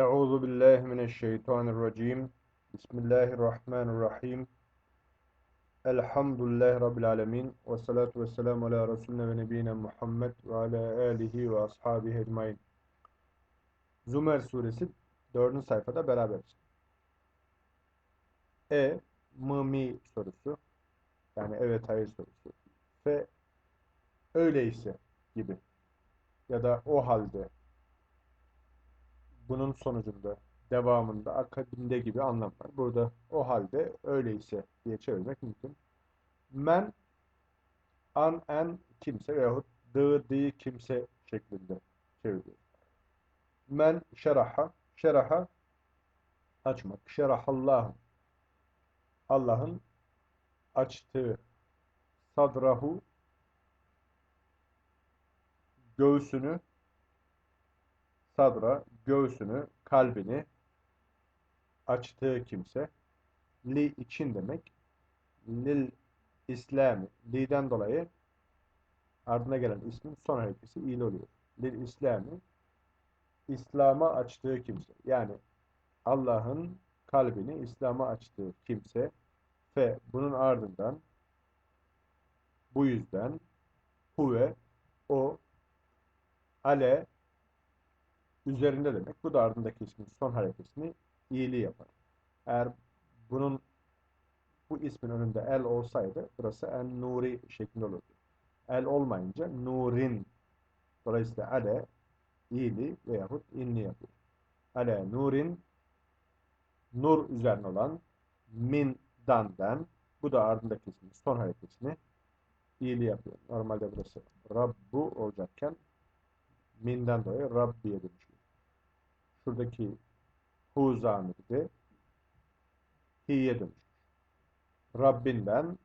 Euzu billahi mineşşeytanirracim. Bismillahirrahmanirrahim. Elhamdülillahi rabbil alamin ve salatu vesselamü ala resulina ve nebiyina Muhammed ve ala alihi ve ashabihi ecmaîn. Zümer suresi 4. sayfada beraberiz. E, mı, sorusu. Yani evet hayır sorusu. Fe, öyleyse gibi. Ya da o halde bunun sonucunda, devamında, akabinde gibi anlamlar. Burada o halde öyleyse diye çevirmek mümkün. Men, an, en kimse veyahut dı, di kimse şeklinde çeviriyor. Men şeraha, şeraha açmak. Şerahallahu Allah'ın açtığı sadrahu göğsünü sadra, göğsünü, kalbini açtığı kimse li için demek lil İslami li'den dolayı ardına gelen ismin son harekesi il oluyor. Lil İslami İslam'a açtığı kimse. Yani Allah'ın kalbini İslam'a açtığı kimse ve bunun ardından bu yüzden huve o ale üzerinde demek. Bu da ardındaki ismin son harekesini iyiliği yapar. Eğer bunun bu ismin önünde el olsaydı burası en nuri şeklinde olurdu. El olmayınca nurin dolayısıyla ale iyili veyahut inni yapıyor. Ale nurin nur üzerine olan min dandan bu da ardındaki ismin son harekesini iyiliği yapıyor. Normalde burası Rabbu olacakken minden dolayı Rabbiye dönüşüyor şuradaki hu zamiri hi'ye dönüşmüş. Rabbinden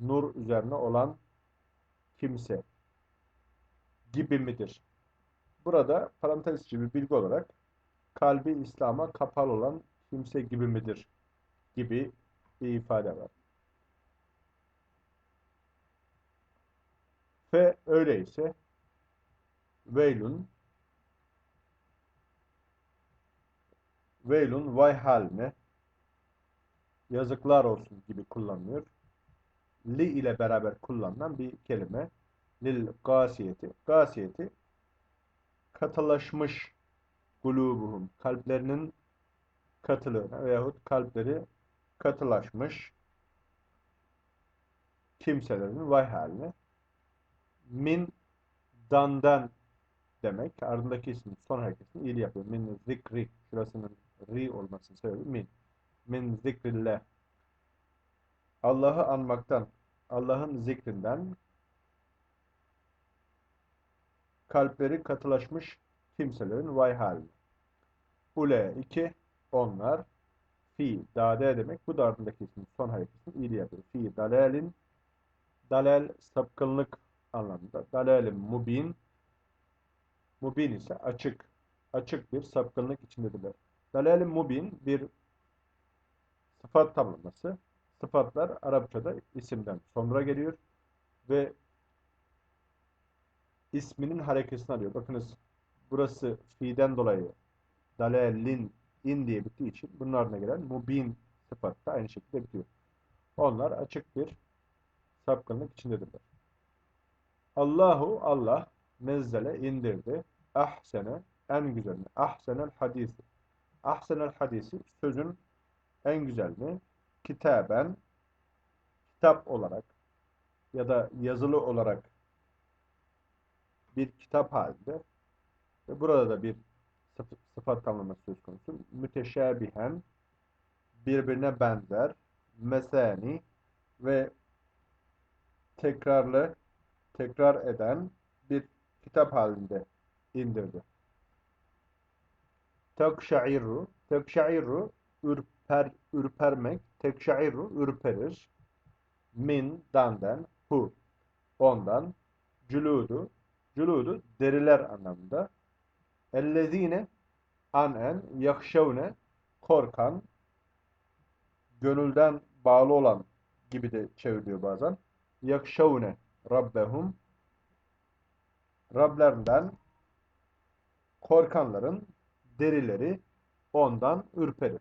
nur üzerine olan kimse gibi midir? Burada parantez içi bir bilgi olarak kalbi İslam'a kapalı olan kimse gibi midir? gibi bir ifade var. Ve öyleyse veylun veylun vay haline yazıklar olsun gibi kullanılıyor. Li ile beraber kullanılan bir kelime. Lil gasiyeti. Gasiyeti katılaşmış gulubuhum. Kalplerinin katılığına veyahut kalpleri katılaşmış kimselerin vay haline min dandan demek. Ardındaki ismin son hareketini iyili yapıyor. Min zikri. Şurasının ri olmasının sebebi min. Min zikrillah. Allah'ı anmaktan, Allah'ın zikrinden kalpleri katılaşmış kimselerin vay hali. Ule iki onlar fi dade demek. Bu da ardındaki ismin son hareketini iyili yapıyor. Fi dalalin dalal sapkınlık anlamında. Dalalin mubin mubin ise açık. Açık bir sapkınlık içindedirler. Dalal-i mubin bir sıfat tamlaması. Sıfatlar Arapçada isimden sonra geliyor ve isminin harekesini alıyor. Bakınız burası fi'den dolayı dalalin in diye bittiği için bunun ardına gelen mubin sıfat da aynı şekilde bitiyor. Onlar açık bir sapkınlık içindedirler. Allahu Allah nezzele indirdi ahsene en güzelini ahsenel hadisi Ahsenel hadisi sözün en güzel mi? Kitaben kitap olarak ya da yazılı olarak bir kitap halinde ve burada da bir sıfat tamlaması söz konusu. Müteşabihen birbirine benzer mesani ve tekrarlı tekrar eden bir kitap halinde indirdi. Tekşairru, tekşairru ürper, ürpermek, tekşairru ürperir. Min, danden, hu, ondan, cüludu, cüludu deriler anlamında. Ellezine anen yakşevne korkan, gönülden bağlı olan gibi de çevriliyor bazen. Yakşevne rabbehum Rablerinden korkanların derileri ondan ürperir.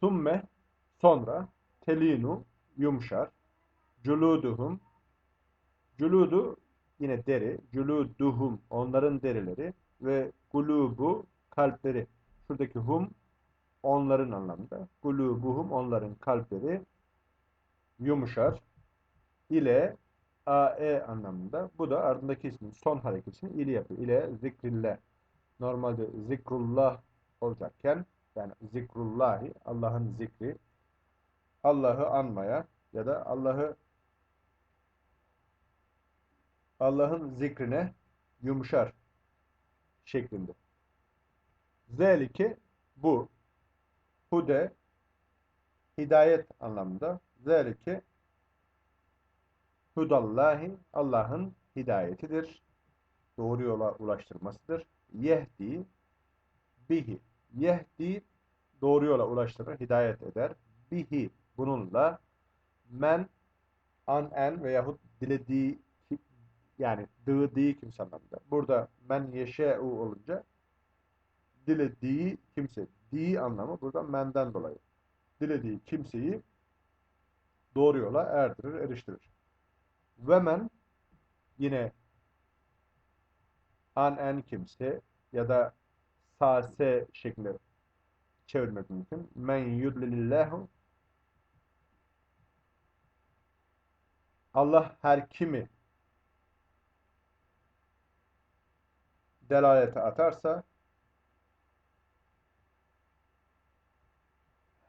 Summe sonra telinu yumuşar. Culuduhum culudu yine deri. Culuduhum onların derileri ve gulubu kalpleri. Şuradaki hum onların anlamında. Gulubuhum onların kalpleri yumuşar ile AE anlamında. Bu da ardındaki ismin son hareketini ili yapıyor. İle zikrillah. Normalde zikrullah olacakken yani zikrullahi Allah'ın zikri Allah'ı anmaya ya da Allah'ı Allah'ın zikrine yumuşar şeklinde. Zelike bu hude hidayet anlamında. Zelike hudallahi Allah'ın hidayetidir. Doğru yola ulaştırmasıdır. Yehdi bihi. Yehdi doğru yola ulaştırır, hidayet eder. Bihi bununla men an en veyahut dilediği yani dilediği kimse anlamında. Burada men yeşe'u olunca dilediği kimse. Di anlamı burada menden dolayı. Dilediği kimseyi doğru yola erdirir, eriştirir. Ve men yine an en kimse ya da sase şeklinde çevirmek mümkün. Men yudlilillahu Allah her kimi delalete atarsa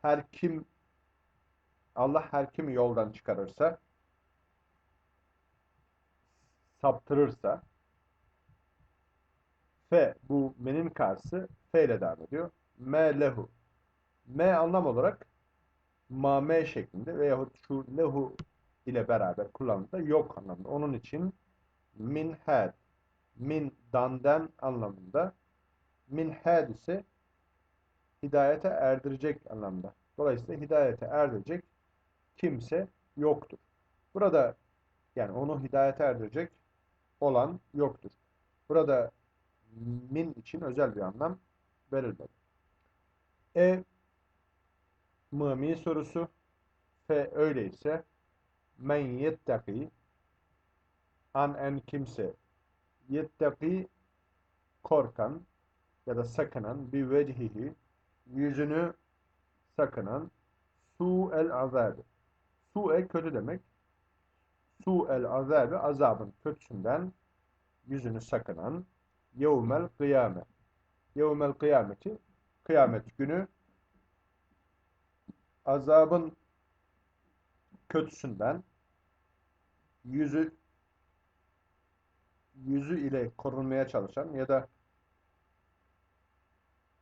her kim Allah her kimi yoldan çıkarırsa saptırırsa fe bu menin karşısı fe ile devam ediyor. Me lehu. Me anlam olarak ma me şeklinde veyahut şu lehu ile beraber kullanımda yok anlamında. Onun için min had min danden anlamında min had ise hidayete erdirecek anlamda. Dolayısıyla hidayete erdirecek kimse yoktur. Burada yani onu hidayete erdirecek olan yoktur. Burada min için özel bir anlam verilmedi. E mımi sorusu fe öyleyse men yettaki an en kimse yettaki korkan ya da sakınan bir vecihihi yüzünü sakınan su el azabı. Su el kötü demek. Su el azabı azabın kötüsünden yüzünü sakınan yevmel kıyame. Yevmel kıyameti kıyamet günü azabın kötüsünden yüzü yüzü ile korunmaya çalışan ya da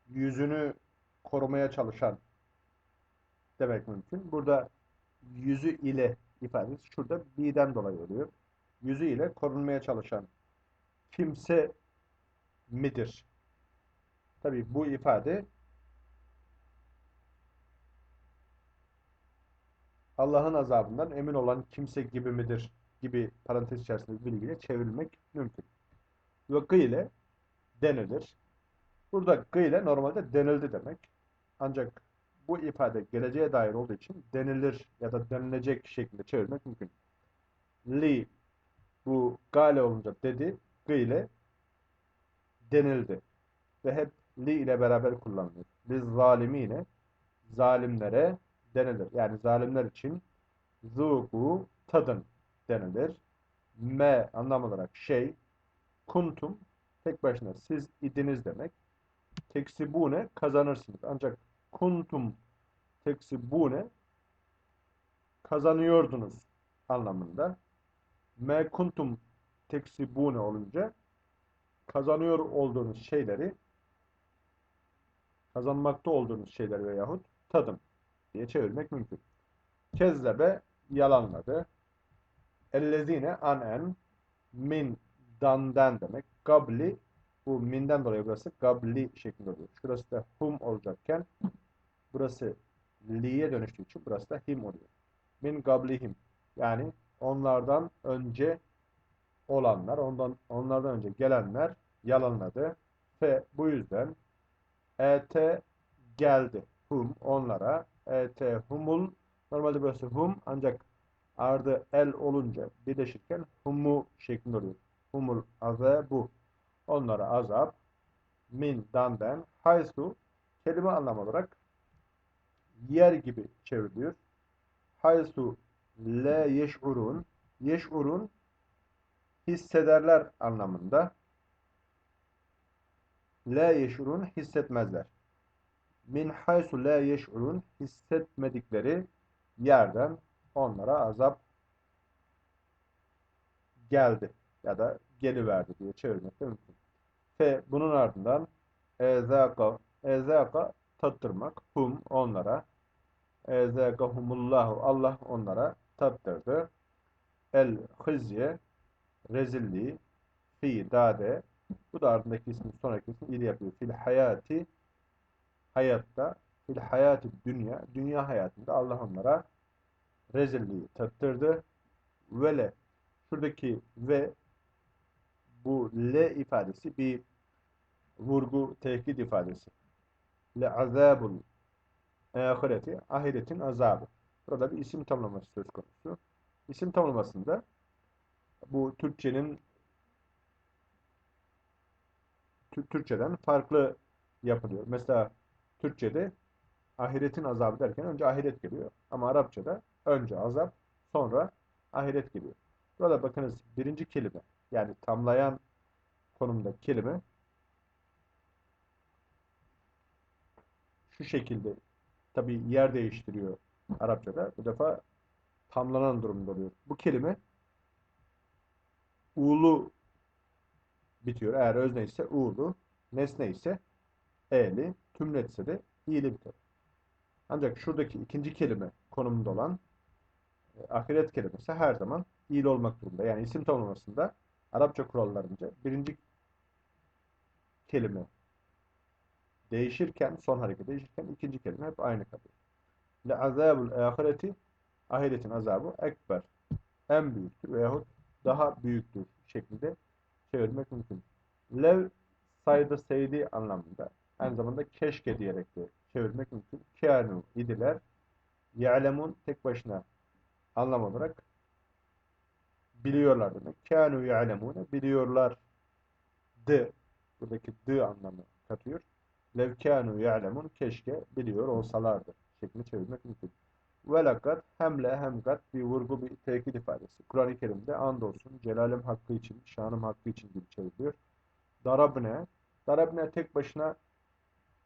yüzünü korumaya çalışan demek mümkün. Burada yüzü ile ifadesi şurada birden dolayı oluyor. Yüzü ile korunmaya çalışan kimse midir? Tabi bu ifade Allah'ın azabından emin olan kimse gibi midir? gibi parantez içerisinde bilgiyle çevrilmek mümkün. Ve gıyle denilir. Burada gıyle normalde denildi demek. Ancak bu ifade geleceğe dair olduğu için denilir ya da denilecek şeklinde çevirmek mümkün. Li bu gale olunca dedi, gıyle denildi. Ve hep li ile beraber kullanılır. Biz zalimine zalimlere denilir. Yani zalimler için zuku tadın denilir. Me anlam olarak şey, kuntum tek başına siz idiniz demek. Teksibune kazanırsınız. Ancak kuntum teksibune kazanıyordunuz anlamında. Me kuntum teksibune olunca kazanıyor olduğunuz şeyleri kazanmakta olduğunuz şeyler veyahut tadım diye çevirmek mümkün. Kezzebe yalanladı. Ellezine anen min dandan demek. Gabli bu minden dolayı burası gabli şeklinde oluyor. Şurası da hum olacakken burası li'ye dönüştüğü için burası da him oluyor. Min gablihim yani onlardan önce olanlar, ondan onlardan önce gelenler yalanladı ve bu yüzden Et geldi. Hum onlara. Et humul normalde burası hum ancak ardı el olunca birleşirken humu şeklinde oluyor. Humul azabu. Onlara azap min dandan haysu kelime anlam olarak yer gibi çevriliyor. Haysu la yeş'urun yeş'urun hissederler anlamında. La yeş'urun hissetmezler. Min haysu la yeş'urun hissetmedikleri yerden onlara azap geldi ya da geliverdi diye çevirmek de mümkün. Ve bunun ardından ezaka ezaka tattırmak hum onlara ezakahumullahu Allah onlara tattırdı. El hizye rezilliği fi dade bu da ardındaki ismin sonraki ismi ili yapıyor. Fil hayati hayatta fil hayati dünya dünya hayatında Allah onlara rezilliği tattırdı. Vele şuradaki ve bu le ifadesi bir vurgu, tehdit ifadesi. Le azabul ahireti, ahiretin azabı. Burada bir isim tamlaması söz konusu. İsim tamlamasında bu Türkçenin Türkçeden farklı yapılıyor. Mesela Türkçede ahiretin azabı derken önce ahiret geliyor. Ama Arapçada önce azap, sonra ahiret geliyor. Burada bakınız birinci kelime yani tamlayan konumda kelime şu şekilde tabi yer değiştiriyor Arapçada. Bu defa tamlanan durumda oluyor. Bu kelime u'lu bitiyor. Eğer özne ise u'lu, nesne ise e'li, tümlet ise de i'li biter. Ancak şuradaki ikinci kelime konumunda olan e, ahiret kelimesi her zaman i'li olmak durumunda. Yani isim tamlamasında Arapça kurallarınca birinci kelime değişirken, son hareket değişirken ikinci kelime hep aynı kalıyor. Le azabul ahireti ahiretin azabı ekber en büyüktür veyahut daha büyüktür şeklinde çevirmek mümkün. Lev saydı seydi anlamında aynı zamanda keşke diyerek de çevirmek mümkün. Kânu idiler ya'lemun tek başına anlam olarak biliyorlar demek. Kânu ya'lemune biliyorlar d buradaki d anlamı katıyor. Lev kânu ya'lemun keşke biliyor olsalardı şeklinde çevirmek mümkün. Velakat hemle hemgat bir vurgu bir tekit ifadesi. Kur'an-ı Kerim'de andolsun celalim hakkı için, şanım hakkı için gibi çevriliyor. Darabne, darabne tek başına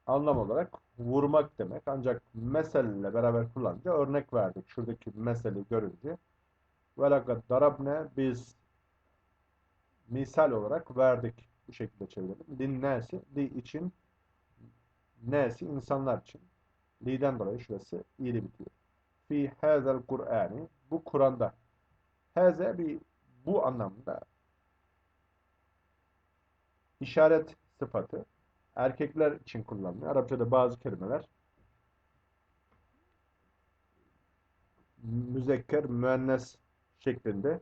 anlam olarak vurmak demek. Ancak meselle beraber kullanınca örnek verdik. Şuradaki meseleyi görünce. Velakat darabne biz misal olarak verdik. Bu şekilde çevirelim. Din nesi? Li için nesi? insanlar için. Li'den dolayı şurası iyili bitiyor. Fi hazel Kur'ani bu Kur'an'da. Haze bir bu anlamda işaret sıfatı erkekler için kullanılıyor. Arapçada bazı kelimeler müzekker, müennes şeklinde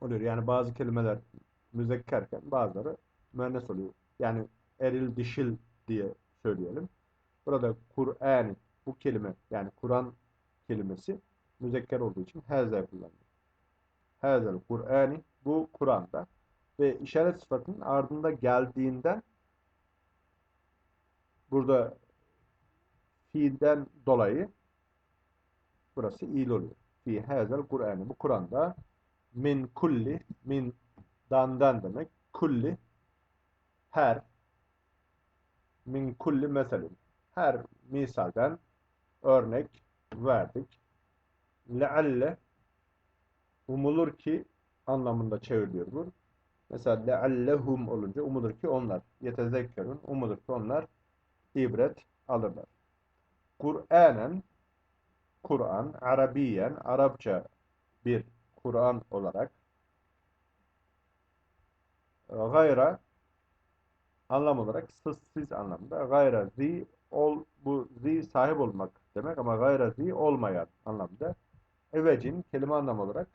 oluyor. Yani bazı kelimeler müzekkerken bazıları müennes oluyor. Yani eril, dişil diye söyleyelim. Burada Kur'an bu kelime yani Kur'an kelimesi müzekker olduğu için haza kullanılıyor. Hazel Kur'ani bu Kur'an'da ve işaret sıfatının ardında geldiğinden burada fiilden dolayı burası iyil oluyor. Fi hazel Kur'ani bu Kur'an'da min kulli min dandan demek kulli her min kulli meselin her misalden örnek verdik. Lealle umulur ki anlamında çevriliyor bu. Mesela leallehum olunca umulur ki onlar yetezekkerun umulur ki onlar ibret alırlar. Kur'anen Kur'an, Arabiyen, Arapça bir Kur'an olarak gayra anlam olarak sızsız anlamda gayra zi ol bu zi sahip olmak demek ama gayra zi olmayan anlamda evecin kelime anlam olarak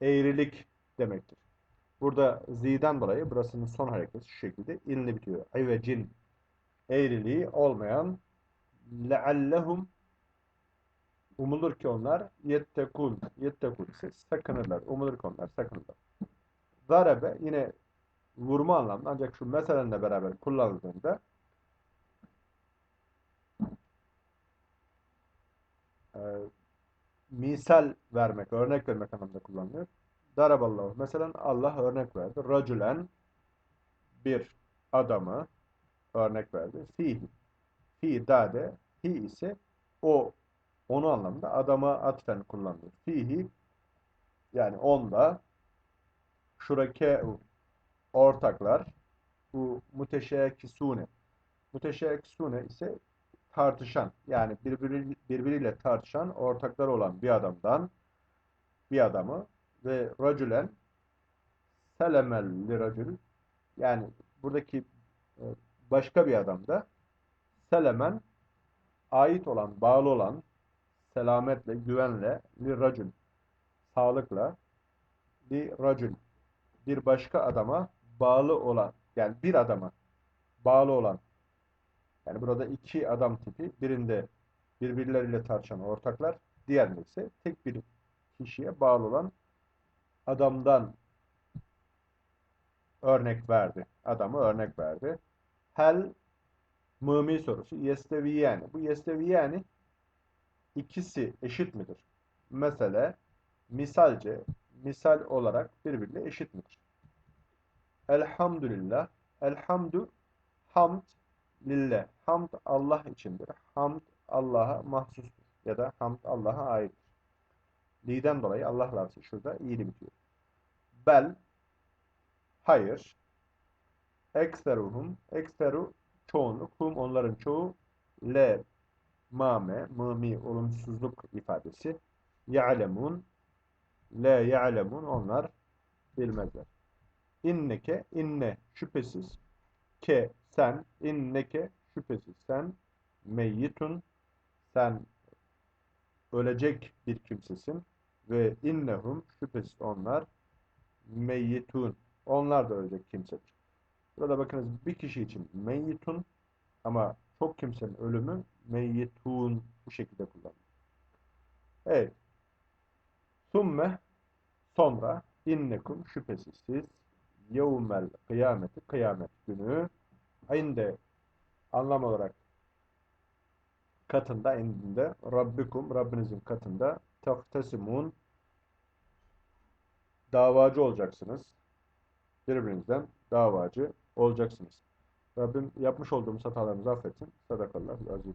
eğrilik demektir. Burada zi'den dolayı burasının son hareketi şu şekilde inli bitiyor. Evecin eğriliği olmayan leallehum umulur ki onlar yettekun yettekun ise sakınırlar. Umulur ki onlar sakınırlar. Zarabe yine vurma anlamında ancak şu meselenle beraber kullanıldığında e, misal vermek, örnek vermek anlamında kullanılıyor. Daraballahu. Mesela Allah örnek verdi. Racülen bir adamı örnek verdi. Fihi. Fi dade. Hi ise o onu anlamda adama atfen kullanılıyor. Fihi yani onda şurake ortaklar bu müteşekkisune. Müteşekkisune ise tartışan yani birbiri, birbiriyle tartışan ortaklar olan bir adamdan bir adamı ve racülen selemel li racül yani buradaki e, başka bir adamda selemen ait olan, bağlı olan selametle, güvenle li racül sağlıkla li racül bir başka adama bağlı olan yani bir adama bağlı olan yani burada iki adam tipi birinde birbirleriyle tartışan ortaklar diğerinde ise tek bir kişiye bağlı olan adamdan örnek verdi. Adamı örnek verdi. Hel mımi sorusu. Yesteviyani. Bu yesteviyani ikisi eşit midir? Mesela misalce misal olarak birbiriyle eşit midir? Elhamdülillah. Elhamdü hamd lillah. Hamd Allah içindir. Hamd Allah'a mahsustur. Ya da hamd Allah'a aittir. Li'den dolayı Allah lafzı şurada iyili bitiyor. Bel hayır. Ekseruhum ekseru çoğunluk. Hum onların çoğu le mame mımi olumsuzluk ifadesi. Ya'lemun le ya'lemun onlar bilmezler. İnneke inne şüphesiz ke sen inneke şüphesiz sen meyyitun sen ölecek bir kimsesin ve innehum şüphesiz onlar meyyitun onlar da ölecek kimsedir. Burada bakınız bir kişi için meyyitun ama çok kimsenin ölümü meyyitun bu şekilde kullanılır. Evet. Summe sonra innekum şüphesiz siz yevmel kıyameti kıyamet günü inde anlam olarak katında indinde Rabbikum Rabbinizin katında tahtesimun davacı olacaksınız. Birbirinizden davacı olacaksınız. Rabbim yapmış olduğumuz hatalarımızı affetsin. Sadakallahu azim.